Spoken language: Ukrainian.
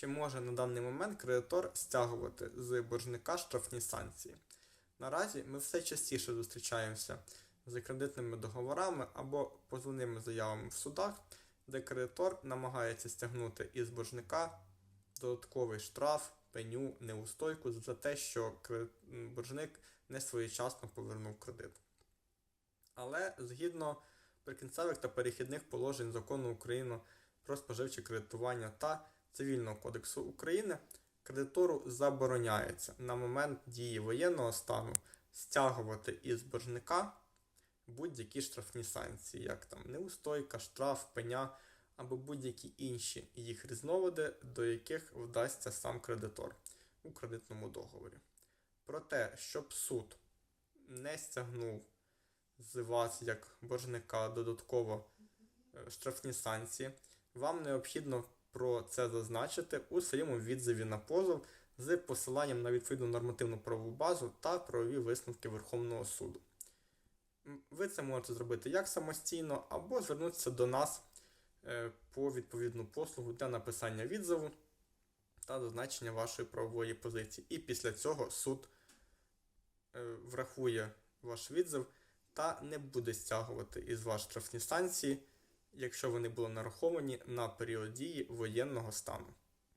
Чи може на даний момент кредитор стягувати з боржника штрафні санкції? Наразі ми все частіше зустрічаємося з кредитними договорами або позовними заявами в судах, де кредитор намагається стягнути із боржника додатковий штраф, пеню, неустойку за те, що боржник не своєчасно повернув кредит. Але згідно прикінцевих та перехідних положень закону України про споживче кредитування та Цивільного кодексу України, кредитору забороняється на момент дії воєнного стану стягувати із боржника будь-які штрафні санкції, як там неустойка, штраф, пеня або будь-які інші їх різновиди, до яких вдасться сам кредитор у кредитному договорі. Проте, щоб суд не стягнув з вас як боржника додатково е, штрафні санкції, вам необхідно про це зазначити у своєму відзиві на позов з посиланням на відповідну нормативну правову базу та правові висновки Верховного суду. Ви це можете зробити як самостійно, або звернутися до нас е, по відповідну послугу для написання відзиву та зазначення вашої правової позиції. І після цього суд е, врахує ваш відзив та не буде стягувати із вас штрафні санкції, якщо вони були нараховані на період дії воєнного стану.